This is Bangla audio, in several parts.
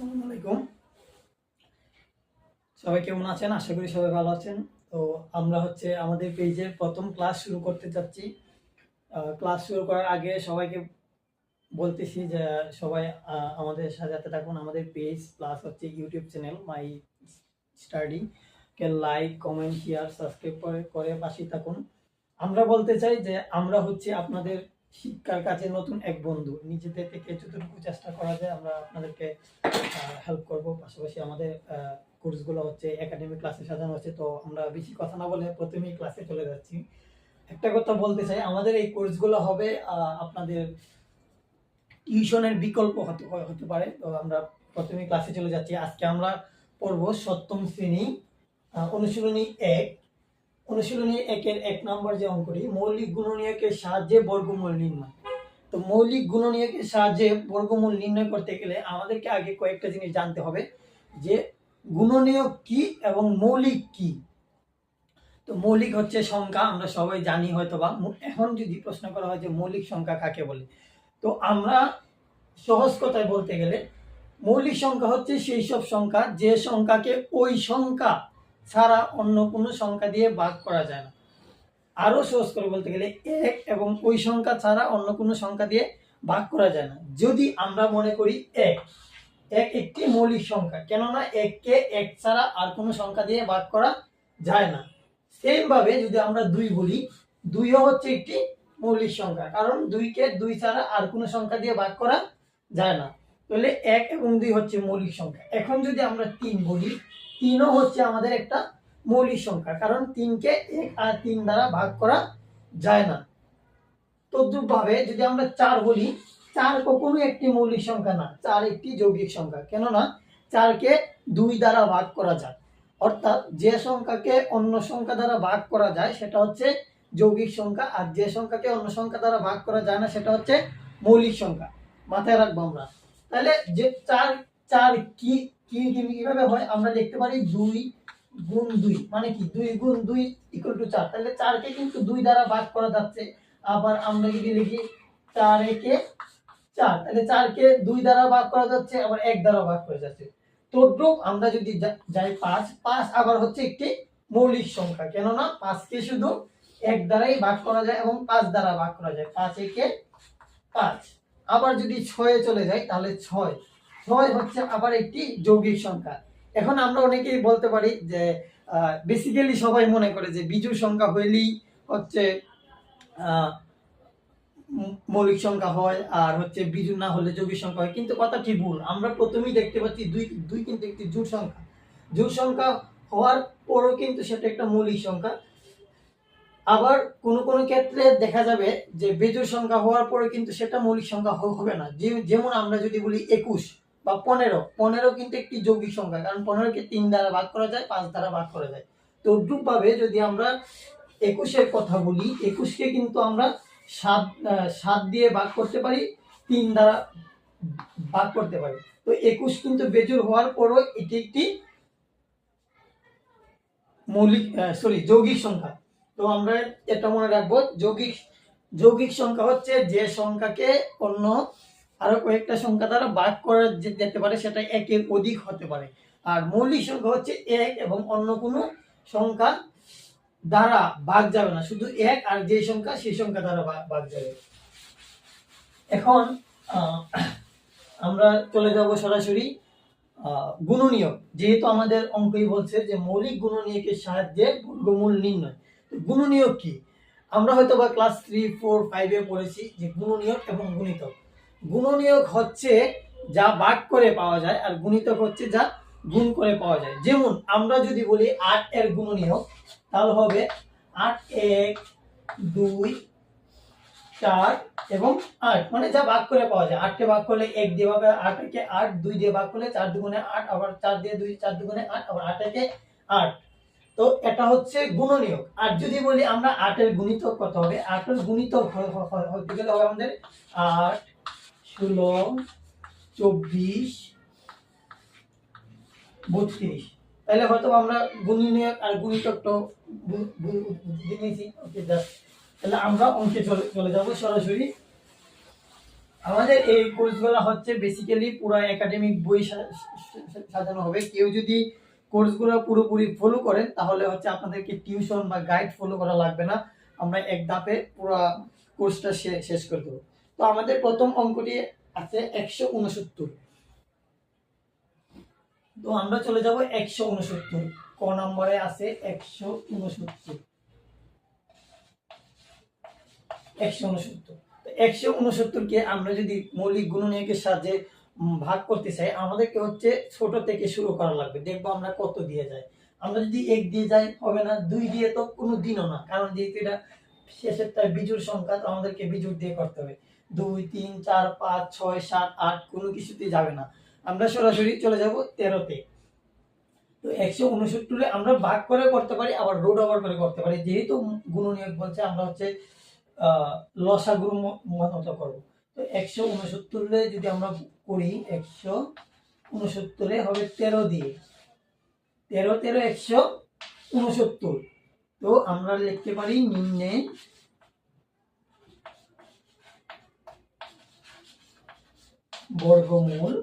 আলাইকুম। সবাই কেমন আছেন? আশা করি সবাই ভালো আছেন। তো আমরা হচ্ছে আমাদের পেজের প্রথম ক্লাস শুরু করতে যাচ্ছি। ক্লাস শুরু করার আগে সবাইকে বলতেছি যে সবাই আমাদের সাথে থাকুন। আমাদের পেজ প্লাস হচ্ছে ইউটিউব চ্যানেল, মাই স্টাডি। কে লাইক কমেন্ট শেয়ার সাবস্ক্রাইব করে করে পাশে থাকুন। আমরা বলতে চাই যে আমরা হচ্ছে আপনাদের শিক্ষার কাছে নতুন এক বন্ধু। নিজেদের থেকে যতটুকু চেষ্টা করা যায়, আমরা আপনাদেরকে হেল্প করব। পাশাপাশি আমাদের কোর্সগুলো হচ্ছে একাডেমিক ক্লাসে সাজানো হচ্ছে। তো আমরা বেশি কথা না বলে প্রথমেই ক্লাসে চলে যাচ্ছি। একটা কথা বলতে চাই, আমাদের এই কোর্সগুলো হবে আপনাদের টিউশনের বিকল্প হতে হতে পারে। তো আমরা প্রথমে ক্লাসে চলে যাচ্ছি। আজকে আমরা পড়ব সপ্তম শ্রেণি অনুশীলনী এক। অনুশীলনী একের এক নম্বর যে অঙ্কটি, মৌলিক গুণনীয়কের সাহায্যে বর্গমূল নির্ণয়। তো মৌলিক গুণনীয়কের সাহায্যে বর্গমূল নির্ণয় করতে গেলে আমাদেরকে আগে কয়েকটা জিনিস জানতে হবে, যে গুণনীয়ক কি এবং মৌলিক কি? তো মৌলিক হচ্ছে সংখ্যা, আমরা সবাই জানি হয়তো বা এখন যদি প্রশ্ন করা হয় যে মৌলিক সংখ্যা কাকে বলে? তো আমরা সহজ কথায় বলতে গেলে মৌলিক সংখ্যা হচ্ছে সেই সব সংখ্যা যে সংখ্যাকে ওই সংখ্যা ছাড়া অন্য কোনো সংখ্যা দিয়ে ভাগ করা যায় না। আরও সহজ করে বলতে গেলে, এক এবং ওই সংখ্যা ছাড়া অন্য কোনো সংখ্যা দিয়ে ভাগ করা যায় না। যদি আমরা মনে করি এক এক একটি মৌলিক সংখ্যা, কেননা এককে এক ছাড়া আর কোনো সংখ্যা দিয়ে ভাগ করা যায় না। সেম ভাবে যদি আমরা দুই বলি, দুইও হচ্ছে একটি মৌলিক সংখ্যা, কারণ দুইকে দুই ছাড়া আর কোনো সংখ্যা দিয়ে ভাগ করা যায় না। তাহলে এক এবং দুই হচ্ছে মৌলিক সংখ্যা। এখন যদি আমরা তিন বলি তিনও হচ্ছে আমাদের একটা মৌলিক সংখ্যা, কারণ তিনকে এক আর তিন দ্বারা ভাগ করা যায় না। তদ্রুপ ভাবে যদি আমরা চার বলি, চার কখনো একটি মৌলিক সংখ্যা না, চার একটি যৌগিক সংখ্যা, কেননা চারকে দুই দ্বারা ভাগ করা যায়। অর্থাৎ যে সংখ্যাকে অন্য সংখ্যা দ্বারা ভাগ করা যায়, সেটা হচ্ছে যৌগিক সংখ্যা, আর যে সংখ্যাকে অন্য সংখ্যা দ্বারা ভাগ করা যায় না, সেটা হচ্ছে মৌলিক সংখ্যা। মাথায় রাখব আমরা। তাহলে যে চার চার কি কি কীভাবে হয়? আমরা দেখতে পারি দুই গুণ দুই মানে কি? দুই গুণ দুই ইকুয়াল টু চার। তাহলে চারকে কিন্তু দুই দ্বারা ভাগ করা যাচ্ছে। আবার আমরা যদি লিখি চার একে চার, তাহলে চারকে দুই দ্বারা ভাগ করা যাচ্ছে, আবার এক দ্বারা ভাগ করা যাচ্ছে। তদ্রুপ আমরা যদি যাই পাঁচ পাঁচ আবার হচ্ছে একটি মৌলিক সংখ্যা, কেননা পাঁচকে শুধু এক দ্বারাই ভাগ করা যায় এবং পাঁচ দ্বারা ভাগ করা যায়। পাঁচ একে পাঁচ। আবার যদি ছয়ে চলে যায় তাহলে ছয়। ছয় হচ্ছে আবার একটি যৌগিক সংখ্যা। এখন আমরা অনেকেই বলতে পারি যে বেসিক্যালি সবাই মনে করে যে বিজোড় সংখ্যা হইলেই হচ্ছে মৌলিক সংখ্যা হয় আর হচ্ছে বিজু না হলে যৌগিক সংখ্যা হয়। কিন্তু কথাটি ভুল। আমরা প্রথমেই দেখতে পাচ্ছি দুই দুই কিন্তু একটি জোট সংখ্যা। জোট সংখ্যা হওয়ার পরও কিন্তু সেটা একটা মৌলিক সংখ্যা। আবার কোন কোন ক্ষেত্রে দেখা যাবে যে বেজোড় সংখ্যা হওয়ার পরে কিন্তু সেটা মৌলিক সংখ্যা হবে না। যেমন আমরা যদি বলি একুশ বা পনেরো পনেরো কিন্তু একটি যৌগিক সংখ্যা, কারণ পনেরোকে তিন দ্বারা ভাগ করা যায়, পাঁচ দ্বারা ভাগ করা যায়। তো ভাবে যদি আমরা একুশের কথা বলি, একুশকে কিন্তু আমরা সাত সাত দিয়ে ভাগ করতে পারি, তিন দ্বারা ভাগ করতে পারি। তো একুশ কিন্তু বেজোড় হওয়ার পরও এটি একটি মৌলিক সরি যৌগিক সংখ্যা। তো আমরা এটা মনে রাখব, যৌগিক যৌগিক সংখ্যা হচ্ছে যে সংখ্যাকে অন্য আরও কয়েকটা সংখ্যা দ্বারা ভাগ করা যেতে পারে, সেটা একের অধিক হতে পারে। আর মৌলিক সংখ্যা হচ্ছে এক এবং অন্য কোনো সংখ্যা দ্বারা ভাগ যাবে না। শুধু এক আর যে সংখ্যা, সেই সংখ্যা দ্বারা ভাগ যাবে। এখন আমরা চলে যাব সরাসরি গুণনীয়ক। যেহেতু আমাদের অঙ্কই বলছে যে মৌলিক গুণনীয়কের সাহায্যে বর্গমূল নির্ণয়। গুণনীয়ক কি? আমরা হয়তো বা ক্লাস থ্রি ফোর ফাইভে পড়েছি যে গুণনীয়ক এবং গুণিতক। গুণনীয়ক হচ্ছে যা ভাগ করে পাওয়া যায় আর গুণিতক হচ্ছে যা গুণ করে পাওয়া যায়। যেমন আমরা যদি বলি আট এর গুণনীয়ক, তাহলে হবে আট এক, দুই, চার এবং আট। মানে যা ভাগ করে পাওয়া যায়। আটকে ভাগ করলে এক দিয়ে ভাগ আট একে আট, দুই দিয়ে ভাগ করলে চার দুগুণে আট, আবার চার দিয়ে দুই, চার দুগুণে আট, আবার আট একে আট। তো এটা হচ্ছে গুণনীয়ক। আর যদি বলি আমরা আটের গুণিতক কত হবে? আটের গুণিতক হতে গেলে হবে আমাদের আট ষোলো, চব্বিশ, বত্রিশ। তাহলে হয়তো আমরা গুণনীয়ক আর বু- ওকে তাহলে আমরা অঙ্কে চলে চলে যাব সরাসরি। আমাদের এই কোর্সগুলো হচ্ছে বেসিক্যালি পুরো একাডেমিক বই সাজানো হবে। কেউ যদি কোর্সগুলো পুরোপুরি ফলো করেন, তাহলে হচ্ছে আপনাদেরকে টিউশন বা গাইড ফলো করা লাগবে না। আমরা এক ধাপে পুরো কোর্সটা শেষ করে দেবো। তো আমাদের প্রথম অঙ্কটি আছে একশো উনসত্তর। তো আমরা চলে যাব একশো উনসত্তর। ক নম্বরে আছে একশো উনসত্তর। একশো উনসত্তর। একশো উনসত্তরকে আমরা যদি মৌলিক গুণনীয়কের সাহায্যে ভাগ করতে চাই, আমাদেরকে হচ্ছে ছোট থেকে শুরু করা লাগবে। দেখব আমরা কত দিয়ে যাই আমরা যদি এক দিয়ে যাই, হবে না? দুই দিয়ে তো কোনো দিনও না। কারণ যেহেতু এটা শেষেরটা বিজুর সংখ্যা, তো আমাদেরকে বিজুর দিয়ে করতে হবে। দুই, তিন, চার, পাঁচ, ছয়, সাত, আট, কোনো কিছুতে যাবে না। আমরা সরাসরি চলে যাব তেরোতে। তো একশো উনসত্তরে আমরা ভাগ করে করতে পারি, আবার রোড ওভার করে করতে পারি। যেহেতু গুণনীয়ক বলছে, আমরা হচ্ছে ম- মতো করব। তো একশো উনসত্তরে যদি আমরা করি, একশো উনসত্তরে হবে তেরো দিয়ে। তেরো তেরো, একশো উনসত্তর। তো আমরা লিখতে পারি নিম্নে বর্গমূল।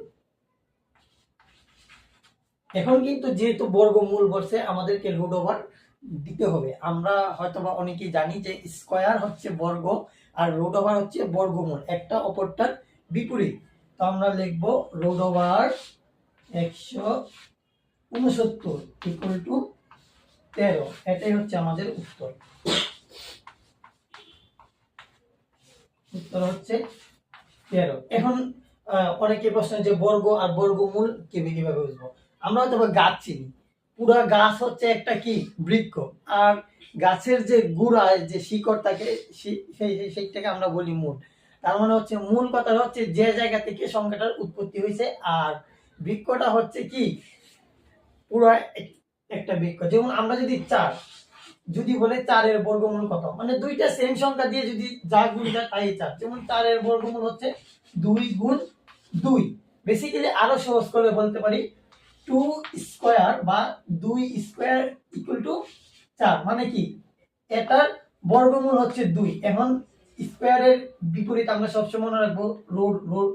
এখন কিন্তু যেহেতু বর্গমূল বলছে, আমাদেরকে রুট ওভার দিতে হবে। আমরা হয়তোবা অনেকেই জানি যে স্কয়ার হচ্ছে বর্গ আর রুট ওভার হচ্ছে বর্গমূল, একটা অপরটার বিপরীত। তো আমরা লিখব রুট ওভার একশো উনসত্তর ইকুয়াল টু তেরো। এটাই হচ্ছে আমাদের উত্তর। উত্তর হচ্ছে তেরো। এখন অনেকে প্রশ্ন যে বর্গ আর বর্গমূল কীভাবে কীভাবে বুঝব? আমরা হয়তো গাছ চিনি। পুরা গাছ হচ্ছে একটা কি? বৃক্ষ। আর গাছের যে গুড়ায় যে শিকড় থাকে সেই সেই- সেইটাকে আমরা বলি মূল। তার মানে হচ্ছে মূল কথা হচ্ছে যে জায়গা থেকে সংখ্যাটার উৎপত্তি হয়েছে, আর বৃক্ষটা হচ্ছে কি? পুরা এক- একটা বৃক্ষ। যেমন আমরা যদি চার যদি বলে চারের বর্গমূল কত? মানে দুইটা সেম সংখ্যা দিয়ে যদি যা গুণ যায় তাই চার। যেমন চারের বর্গমূল হচ্ছে দুই গুণ দুই। বেসিক্যালি আরও সহজ করে বলতে পারি টু স্কোয়ার বা দুই স্কোয়ার ইকুয়াল টু চার মানে কি? এটার বর্গমূল হচ্ছে দুই। এখন স্কোয়ারের বিপরীত আমরা সবসময় মনে রাখব রোড রোড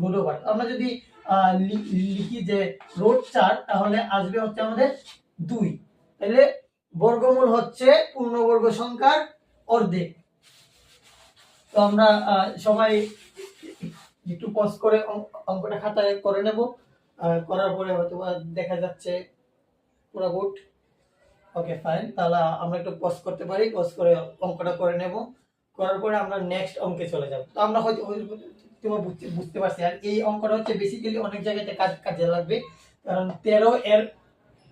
রোড ওভার। আমরা যদি লিখি যে রোড চার, তাহলে আসবে হচ্ছে আমাদের দুই। তাহলে বর্গমূল হচ্ছে পূর্ণবর্গ সংখ্যার অর্ধেক। তো আমরা সবাই একটু পজ করে অঙ্ক- অঙ্কটা খাতায় করে নেব। করার পরে হয়তো দেখা যাচ্ছে পুরো গুড ওকে ফাইন তাহলে আমরা একটু পজ করতে পারি পজ করে অঙ্কটা করে নেব। করার পরে আমরা নেক্সট অঙ্কে চলে যাব। তো আমরা হয়তো তোমরা বুঝতে বুঝতে পারছি। আর এই অঙ্কটা হচ্ছে বেসিক্যালি অনেক জায়গাতে কাজ, কাজে লাগবে। কারণ তেরো এর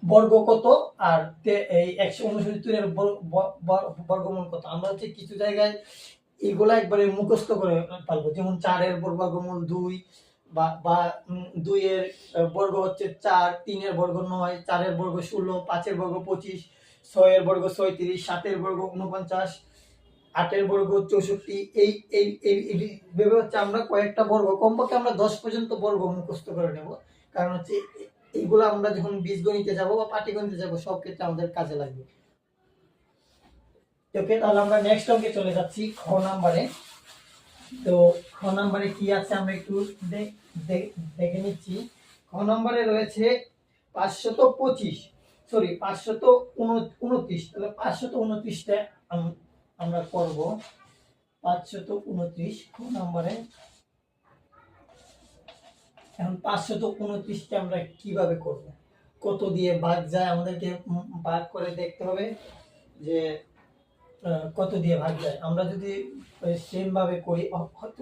বর্গ কত? আর এই একশো উনসত্তরের বর্গমূল কত? আমরা হচ্ছে কিছু জায়গায় এগুলা একবারে মুখস্থ করে পারব যেমন চারের বর্গ- বর্গমূল দুই বা বা দুইয়ের বর্গ হচ্ছে চার, তিনের বর্গ নয়, চারের বর্গ ষোলো, পাঁচের বর্গ পঁচিশ, ছয়ের বর্গ ছয়ত্রিশ, সাতের বর্গ উনপঞ্চাশ আটের বর্গ চৌষট্টি, এই এই এই এই ভেবে হচ্ছে আমরা কয়েকটা বর্গ, কমপক্ষে আমরা দশ পর্যন্ত বর্গ মুখস্থ করে নেব। কারণ হচ্ছে এইগুলো আমরা যখন বীজগণিতে যাব বা পাটিগণিতে যাব, সব ক্ষেত্রে আমাদের কাজে লাগবে। ওকে, তাহলে আমরা নেক্সট অঙ্কে চলে যাচ্ছি খ নাম্বারে। তো খ নাম্বারে কি আছে আমরা একটু দেখে নিচ্ছি। খ নাম্বারে রয়েছে পাঁচশত পঁচিশ সরি পাঁচশত উন- উনত্রিশ। তাহলে পাঁচশত উনত্রিশটা আম- আমরা করব। পাঁচশত উনত্রিশ, খ নাম্বারে। এখন পাঁচশত উনত্রিশটা আমরা কীভাবে করব? কত দিয়ে ভাগ যায় আমাদেরকে ভাগ করে দেখতে হবে যে কত দিয়ে ভাগ যায়? আমরা যদি সেম ভাবে করি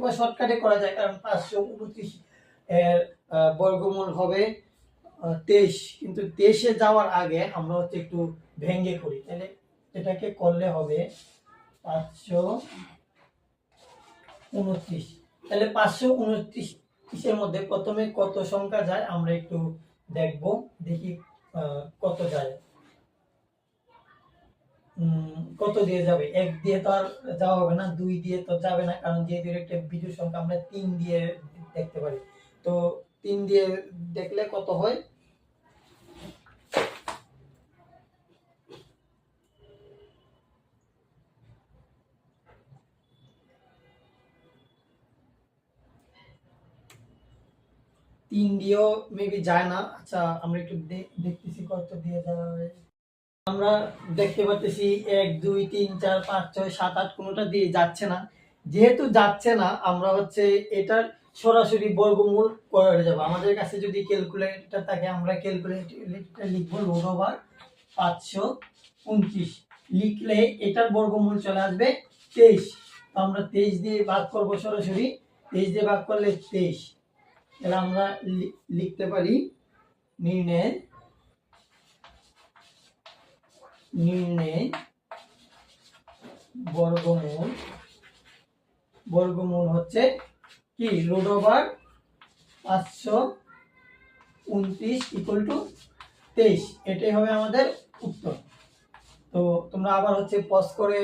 বা শর্টকাটে করা যায়, কারণ পাঁচশো উনত্রিশ এর বর্গমূল হবে তেইশ। কিন্তু তেইশে যাওয়ার আগে আমরা হচ্ছে একটু ভেঙ্গে করি। তাহলে এটাকে করলে হবে পাঁচশো উনত্রিশ। তাহলে পাঁচশো উনত্রিশের মধ্যে প্রথমে কত সংখ্যা যায়, আমরা একটু দেখব, দেখি কত যায়। কত দিয়ে যাবে? এক দিয়ে তো আর যাওয়া হবে না, দুই দিয়ে তো যাবে না, কারণ যেহেতু একটা বিজোর সংখ্যা আমরা তিন দিয়ে দেখতে পারি। তো তিন দিয়ে দেখলে কত হয়? তিন দিয়েও মেবি যায় না। আচ্ছা আমরা একটু দেখতেছি কত দিয়ে যাওয়া হয় আমরা দেখতে পাচ্ছি এক, দুই, তিন, চার, পাঁচ, ছয়, সাত, আট কোনোটা দিয়ে যাচ্ছে না। যেহেতু যাচ্ছে না, আমরা হচ্ছে এটার সরাসরি বর্গমূল করে যাব। আমাদের কাছে যদি ক্যালকুলেটর থাকে, আমরা ক্যালকুলেটর লিখব রোড ওভার পাঁচশো উনত্রিশ। লিখলে এটার বর্গমূল চলে আসবে তেইশ। তো আমরা তেইশ দিয়ে ভাগ করব সরাসরি। তেইশ দিয়ে ভাগ করলে তেইশ। তাহলে আমরা লিখতে পারি নির্ণয় নির্ণয় বর্গমূল বর্গমূল হচ্ছে কি? রুট ওভার পাঁচশো উনত্রিশ ইকুয়াল টু তেইশ। এটাই হবে আমাদের উত্তর। তো তোমরা আবার হচ্ছে পজ করে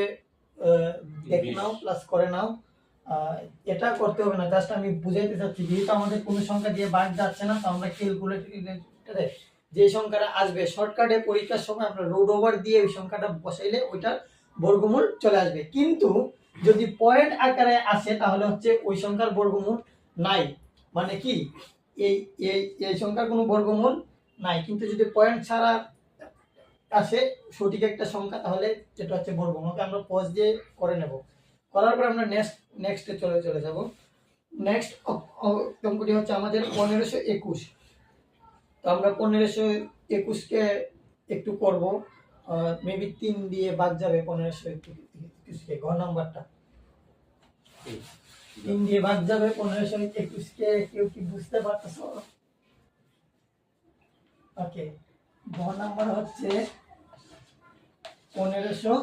দেখে নাও প্লাস করে নাও। এটা করতে হবে না জাস্ট আমি বুঝাইতে চাচ্ছি। যেহেতু আমাদের কোনো সংখ্যা দিয়ে বাদ যাচ্ছে না তো আমরা ক্যালকুলেটরে যে সংখ্যাটা আসবে শর্টকাটে পরীক্ষার সময় আমরা রোড ওভার দিয়ে ওই সংখ্যাটা বসাইলে ওইটার বর্গমূল চলে আসবে। কিন্তু যদি পয়েন্ট আকারে আসে, তাহলে হচ্ছে ওই সংখ্যার বর্গমূল নাই। মানে কি? এই এই এই সংখ্যার কোনো বর্গমূল নাই। কিন্তু যদি পয়েন্ট ছাড়া আসে সঠিক একটা সংখ্যা, তাহলে যেটা হচ্ছে বর্গমূলকে আমরা পজ দিয়ে করে নেব। করার পর আমরা নেক্সট নেক্সটে চলে চলে যাব। নেক্সট অঙ্কটি হচ্ছে আমাদের পনেরোশো একুশ। তো আমরা পনেরোশো একুশকে একটু করব। মেবি তিন দিয়ে বাদ যাবে পনেরোশো একুশকে ঘর নাম্বারটা। তিন দিয়ে বাদ যাবে পনেরোশো একুশকে কেউ কি বুঝতে পারতেছো? ওকে ঘর নাম্বার হচ্ছে পনেরোশো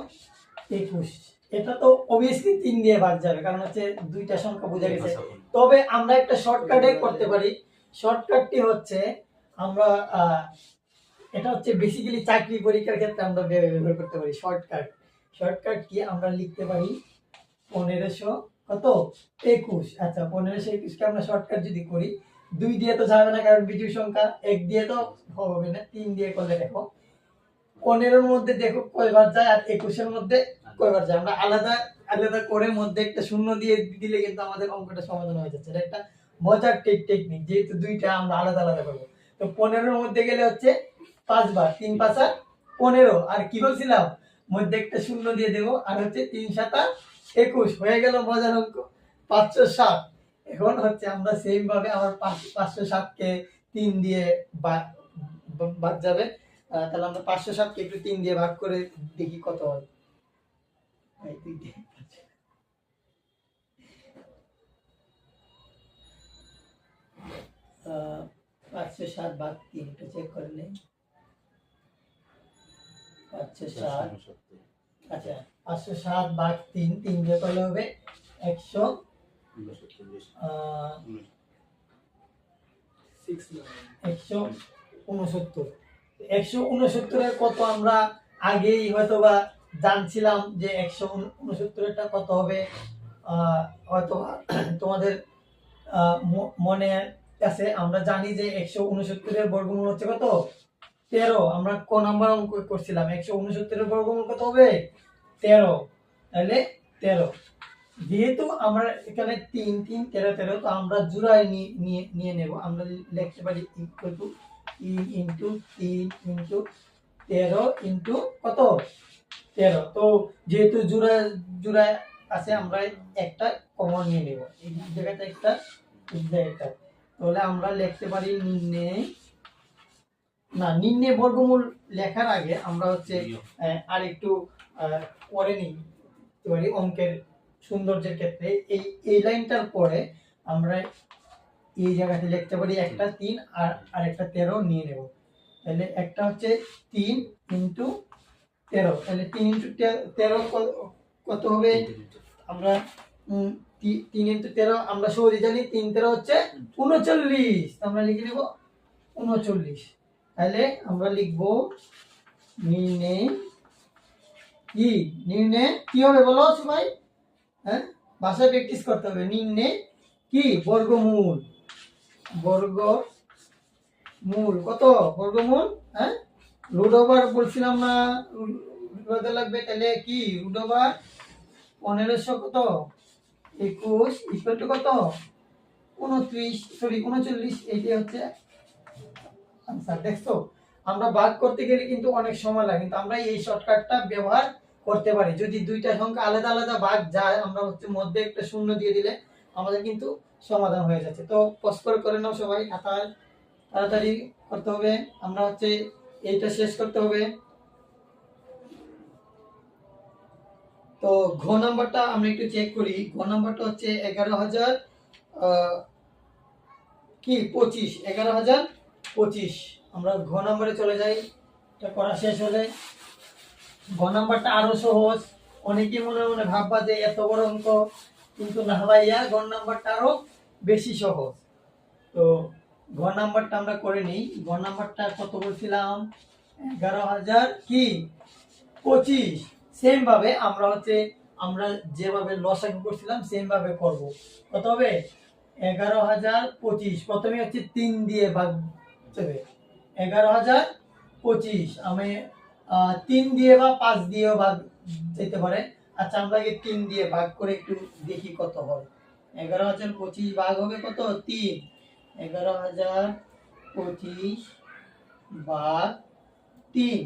একুশ। এটা তো অবভিয়াসলি তিন দিয়ে বাদ যাবে কারণ হচ্ছে দুইটা সংখ্যা বোঝা গেছে। তবে আমরা একটা শর্টকাটে করতে পারি। শর্টকাটটি হচ্ছে আমরা এটা হচ্ছে বেসিক্যালি চাকরি পরীক্ষার ক্ষেত্রে আমরা ব্যবহার করতে পারি। Shortcut shortcut key? আমরা লিখতে পারি পনেরোশো কত? একুশ। আচ্ছা পনেরোশো একুশকে আমরা শর্টকাট যদি করি, দুই দিয়ে তো যাবে না কারণ বিজুর সংখ্যা। এক দিয়ে তো হবে না, তিন দিয়ে করলে দেখো, পনেরোর মধ্যে দেখো কয়বার যায় আর একুশের মধ্যে কয়বার যায়। আমরা আলাদা আলাদা করে মধ্যে একটা শূন্য দিয়ে দিলে কিন্তু আমাদের অঙ্কটা সমাধান হয়ে যাচ্ছে। এটা একটা মজার টেকনিক যেহেতু দুইটা আমরা আলাদা আলাদা করব। তো পনেরোর মধ্যে গেলে হচ্ছে পাঁচবার তিন পাঁচা পনেরো। আর কি বলছিলাম? মধ্যে একটা শূন্য দিয়ে দেবো আর হচ্ছে তিন সাতা একুশ। হয়ে গেল মজার অঙ্ক। পাঁচশো সাত। এখন হচ্ছে আমরা সেম ভাবে আমার পাঁচ- পাঁচশো সাতকে তিন দিয়ে বাদ যাবে। তাহলে আমরা পাঁচশো সাতকে একটু তিন দিয়ে ভাগ করে দেখি কত হয়। আহ, পাঁচশো সাত ভাগ তিন একটু চেক করে নেই। পাঁচশো সাত। আচ্ছা পাঁচশো সাত ভাগ তিন তিন দিয়ে করলে হবে একশো। একশো উনসত্তর। একশো উনসত্তরের কত আমরা আগেই হয়তো বা জানছিলাম যে একশো উনসত্তরেরটা কত হবে। আহ, হয়তো তোমাদের মনে আছে, আমরা জানি যে একশো উনসত্তরের বর্গমূল হচ্ছে কত? তেরো। আমরা ক নাম্বার অঙ্ক করছিলাম, একশো উনসত্তরের বর্গমূল কত হবে? তেরো। তাহলে তেরো। যেহেতু আমরা এখানে তিন তিন, তেরো তেরো, তো আমরা জোড়ায় নিয়ে নিয়ে নেব। আমরা লিখতে পারি ইকুয়াল টু তিন ইন্টু তিন ইন্টু তেরো ইন্টু কত? তেরো। তো যেহেতু জোড়া জোড়ায় আছে, আমরা একটা কমন নিয়ে নেব। এই জায়গাটা একটা একটা। তাহলে আমরা লিখতে পারি নিম্নে না নিম্নে বর্গমূল লেখার আগে আমরা হচ্ছে আর একটু পরে নিই। পারি অঙ্কের সৌন্দর্যের ক্ষেত্রে এই এই লাইনটার পরে আমরা এই জায়গাতে লিখতে পারি একটা তিন আর আর একটা তেরো নিয়ে নেব। তাহলে একটা হচ্ছে তিন ইন্টু তেরো। তাহলে তিন ইন্টু তেরো কত হবে? আমরা তিন ইন্টু তেরো, আমরা সহজে জানি তিন তেরো হচ্ছে উনচল্লিশ। আমরা লিখে নেব উনচল্লিশ। তাহলে আমরা লিখব নির্ণে কি? নির্ণে কি হবে বলো সবাই হ্যাঁ? ভাষায় প্র্যাকটিস করতে হবে। নিম্নে কি? বর্গমূল। বর্গ মূল কত? বর্গমূল? হ্যাঁ? রুট ওভার বলছিলাম না। লাগবে। তাহলে কি? রুট ওভার পনেরোশো কত? একুশ ইকুয়াল টু কত? উনত্রিশ সরি উনচল্লিশ এইটি হচ্ছে আনসার দেখছ? আমরা ভাগ করতে গেলে কিন্তু অনেক সময় লাগে, কিন্তু আমরা এই শর্টকাটটা ব্যবহার করতে পারি। যদি দুইটা সংখ্যা আলাদা আলাদা ভাগ যায়, আমরা হচ্ছে মধ্যে একটা শূন্য দিয়ে দিলে আমাদের কিন্তু সমাধান হয়ে যাচ্ছে। তো পজ করে নাও সবাই খাতায় তাড়াতাড়ি করতে হবে। আমরা হচ্ছে এইটা শেষ করতে হবে। তো ঘ নাম্বারটা আমরা একটু চেক করি। ঘ নাম্বারটা হচ্ছে এগারো হাজার কি? পঁচিশ। এগারো হাজার, পঁচিশ। আমরা ঘ নাম্বারে চলে যাই। এটা করা শেষ হলে। ঘ নাম্বারটা আরও সহজ। অনেকেই মনে মনে ভাববা যে এত বড় অঙ্ক, কিন্তু না ভাইয়া, ঘ নাম্বারটা আরও বেশি সহজ। তো ঘ নাম্বারটা আমরা করে নিই। ঘ নাম্বারটা কত বলছিলাম? এগারো হাজার কি? পঁচিশ। সেম ভাবে আমরা হচ্ছে, আমরা যেভাবে লসাগু করছিলাম সেম ভাবে করব। কত হবে এগারো হাজার পঁচিশ, প্রথমে হচ্ছে তিন দিয়ে ভাগ দেবে এগারো হাজার পঁচিশ, আমি তিন দিয়ে বা পাঁচ দিয়েও ভাগ যেতে পারে। আচ্ছা আমরা তিন দিয়ে ভাগ করে একটু দেখি কত হয়। এগারো হাজার পঁচিশ ভাগ হবে কত? তিন। এগারো হাজার পঁচিশ ভাগ তিন।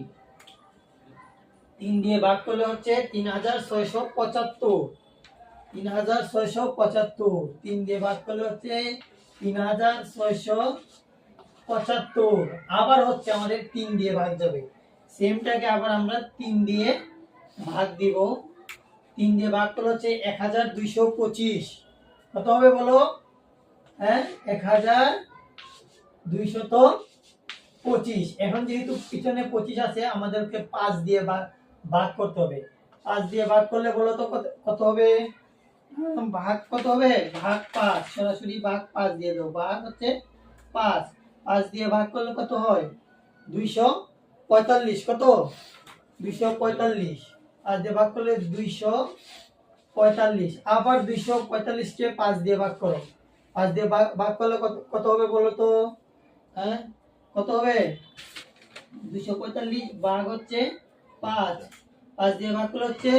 তিন দিয়ে ভাগ করলে হচ্ছে তিন হাজার ছয়শো পঁচাত্তর। তিন হাজার ছয়শো পঁচাত্তর। তিন দিয়ে ভাগ করলে হচ্ছে তিন হাজার ছয়শো পঁচাত্তর। আবার হচ্ছে আমাদের তিন দিয়ে ভাগ যাবে। সেমটাকে আবার আমরা তিন দিয়ে ভাগ দিব। তিন দিয়ে ভাগ করলে হচ্ছে এক হাজার দুইশো পঁচিশ। কত হবে বলো? হ্যাঁ এক হাজার দুইশত পঁচিশ। এখন যেহেতু পিছনে পঁচিশ আছে, আমাদেরকে পাঁচ দিয়ে ভাগ ভাগ করতে হবে। পাঁচ দিয়ে ভাগ করলে বলো তো কত হবে? ভাগ কত হবে? ভাগ পাঁচ। সরাসরি ভাগ পাঁচ দিয়ে দেবো ভাগ হচ্ছে পাঁচ। পাঁচ দিয়ে ভাগ করলে কত হয়? দুইশো পঁয়তাল্লিশ। কত? দুইশো পঁয়তাল্লিশ। পাঁচ দিয়ে ভাগ করলে দুইশো পঁয়তাল্লিশ। আবার দুইশো পঁয়তাল্লিশকে পাঁচ দিয়ে ভাগ করো। পাঁচ দিয়ে ভাগ ভাগ করলে কত কত হবে বলো তো? হ্যাঁ? কত হবে? দুইশো পঁয়তাল্লিশ। ভাগ হচ্ছে পাঁচ। পাঁচ দিয়ে ভাগ করলে হচ্ছে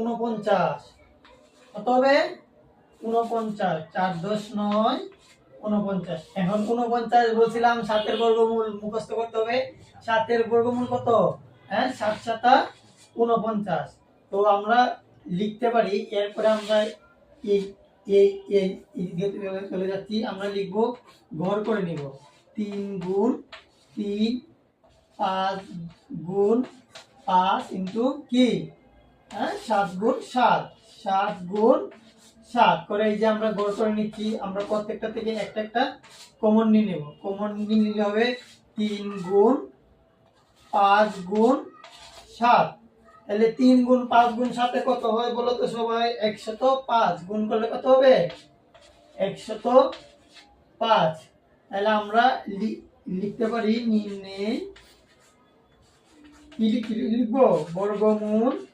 উনপঞ্চাশ কত হবে উনপঞ্চাশ চার দশ নয় উনপঞ্চাশ এখন উনপঞ্চাশ বলছিলাম, সাতের বর্গমূল মুখস্থ করতে হবে। সাতের বর্গমূল কত? হ্যাঁ সাত সাতা উনপঞ্চাশ তো আমরা লিখতে পারি, এরপরে আমরা এই এই এই চলে যাচ্ছি, আমরা লিখব ঘর করে নিব। তিন গুণ তিন, পাঁচ গুণ পাঁচ ইন্টু কি? হ্যাঁ সাত গুণ সাত। সাত গুণ সাত। করে এই যে আমরা গড় করে নিচ্ছি, আমরা প্রত্যেকটা থেকে একটা একটা কমন নিয়ে নেব। কমন নিয়ে নিলে হবে তিন গুণ পাঁচ গুণ সাত। তাহলে তিন গুণ পাঁচ গুণ সাথে কত হয় বলো তো সবাই? একশত পাঁচ। গুণ করলে কত হবে? একশত পাঁচ। তাহলে আমরা লিখতে পারি নিম্নে কি লিখ- লিখব? বর্গমূল।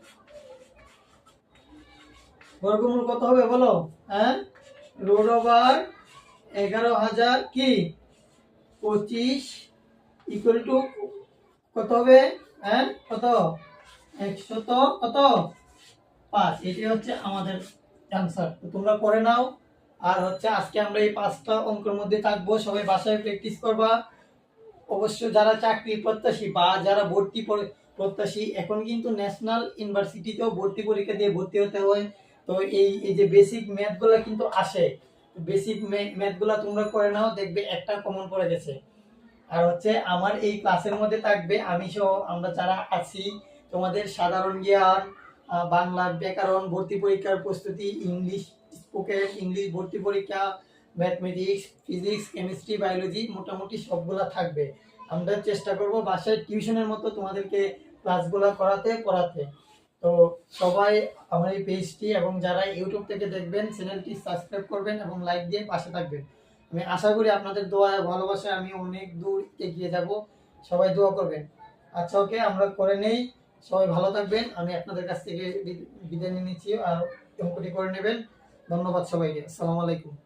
বর্গমূল কত হবে বলো? হ্যাঁ? রোড ওভার এগারো হাজার কি? পঁচিশ ইকুয়াল টু কত হবে? হ্যাঁ? কত? একশত কত? পাঁচ। এটি হচ্ছে আমাদের অ্যান্সার তো তোমরা করে নাও। আর হচ্ছে আজকে আমরা এই পাঁচটা অঙ্কের মধ্যে থাকব। সবাই বাসায় প্র্যাকটিস করবা। অবশ্য যারা চাকরি প্রত্যাশী বা যারা ভর্তি প্রত্যাশী, এখন কিন্তু ন্যাশনাল ইউনিভার্সিটিতেও ভর্তি পরীক্ষা দিয়ে ভর্তি হতে হয়। তো এই এই যে বেসিক ম্যাথগুলো কিন্তু আসে। বেসিক ম্যাথগুলো তোমরা করে নাও, দেখবে একটা কমন পড়ে গেছে। আর হচ্ছে আমার এই ক্লাসের মধ্যে থাকবে আমি সহ আমরা যারা আছি, তোমাদের সাধারণ জ্ঞান বাংলা ব্যাকরণ ভর্তি পরীক্ষার প্রস্তুতি, ইংলিশ স্পোকেন ইংলিশ ভর্তি পরীক্ষা ম্যাথমেটিক্স ফিজিক্স কেমিস্ট্রি বায়োলজি মোটামুটি সবগুলা থাকবে। আমরা চেষ্টা করব বাসায় টিউশনের মতো তোমাদেরকে ক্লাসগুলো করাতে, পড়াতে। তো সবাই আমার এই পেজটি এবং যারা ইউটিউব থেকে দেখবেন চ্যানেলটি সাবস্ক্রাইব করবেন এবং লাইক দিয়ে পাশে থাকবেন। আমি আশা করি আপনাদের দোয়া ভালোবাসায় আমি অনেক দূর এগিয়ে যাব। সবাই দোয়া করবেন। আচ্ছা ওকে আমরা করে নেই। সবাই ভালো থাকবেন। আমি আপনাদের কাছ থেকে বিদায় নিয়ে নিচ্ছি। আর অঙ্কটি করে নেবেন। ধন্যবাদ সবাইকে। আসসালামু আলাইকুম।